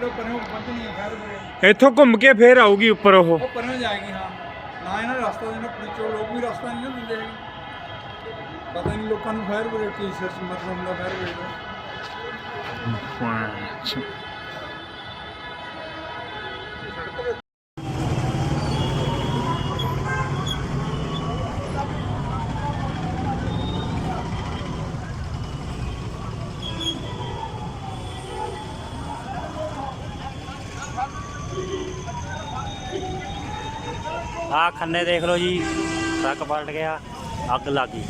ਪਰੇ ਉਹ ਪਹੁੰਚਣੀ ਹੈ ਇੱਥੋਂ ਘੁੰਮ ਕੇ ਫੇਰ ਆਊਗੀ ਉੱਪਰ ਉਹ। ਉਹ ਪਰੇ ਜਾਏਗੀ ਹਾਂ। ਨਾ ਇਹਨਾਂ ਰਸਤਾ ਦੇਣਾ ਚੋਂ ਲੋਕ ਵੀ ਰਸਤਾ ਨਹੀਂ ਨਾ ਦਿੰਦੇ ਹੈਗੇ। ਪਤਾ ਨਹੀਂ ਲੋਕਾਂ ਨੂੰ ਫਾਇਰ ਬ੍ਰਿਗੇਡ ਕੀ ਸਿਰਫ ਮਤਲਬ ਹੁੰਦਾ ਫਾਇਰ ਬ੍ਰਿਗੇਡ ਦਾ ਆ ਖੰਨੇ ਦੇਖ ਲਓ ਜੀ, ਟਰੱਕ ਪਲਟ ਗਿਆ, ਅੱਗ ਲੱਗ ਗਈ।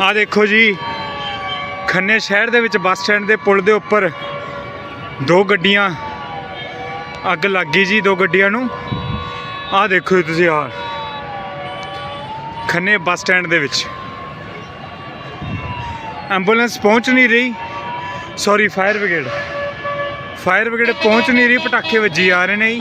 ਆ ਦੇਖੋ ਜੀ, ਖੰਨੇ ਸ਼ਹਿਰ ਦੇ ਵਿੱਚ ਬੱਸ ਸਟੈਂਡ ਦੇ ਪੁਲ ਦੇ ਉੱਪਰ ਦੋ ਗੱਡੀਆਂ, ਅੱਗ ਲੱਗ ਗਈ ਜੀ ਦੋ ਗੱਡੀਆਂ ਨੂੰ। ਆ ਦੇਖੋ ਜੀ ਤੁਸੀਂ ਹਾਲ ਖੰਨੇ ਬੱਸ ਸਟੈਂਡ ਦੇ ਵਿੱਚ। ਐਂਬੂਲੈਂਸ ਪਹੁੰਚ ਨਹੀਂ ਰਹੀ। Sorry fire brigade fire brigade ਪਹੁੰਚ ਨਹੀਂ ਰਹੀ, ਪਟਾਕੇ ਵੱਜੀ ਆ ਰਹੇ ਨੇ ਜੀ।